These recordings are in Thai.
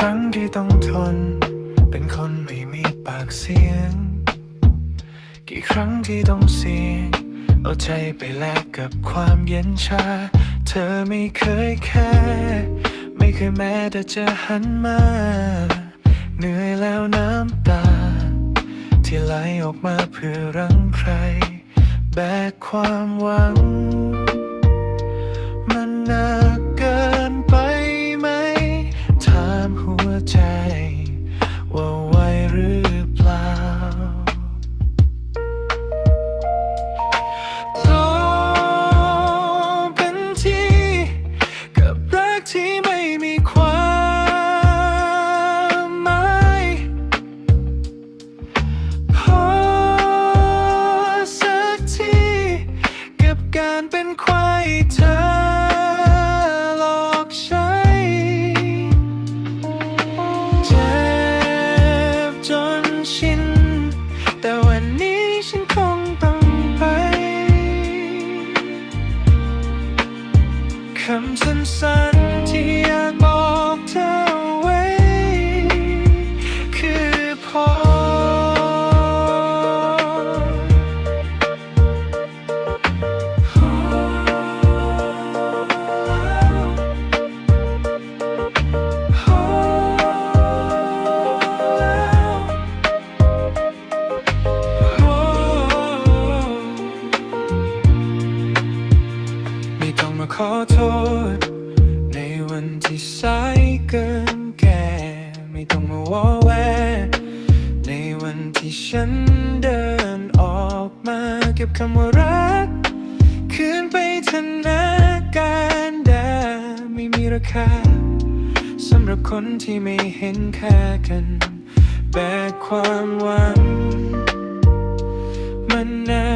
ครั้งที่ต้องทน เป็นคนไม่มีปากเสียง กี่ครั้งที่ต้องเสียงเอาใจไปแลกกับความเย็นชา เธอไม่เคยแค่ ไม่เคยแม้แต่จะหันมา เหนื่อยแล้วน้ำตา ที่ไหลออกมาเพื่อรังใคร แบกความหวัง รั โทษ ในวันที่สายเกินแก่ไม่ต้องมาวอแว ในวันที่ฉันเดินออกมาเก็บคำว่ารัก คืนไปธนาการดาไม่มีราคาสำหรับคนที่ไม่เห็นค่ากัน แบกความหวังมันนักเ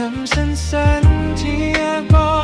คำสั้นๆที่อยากบอก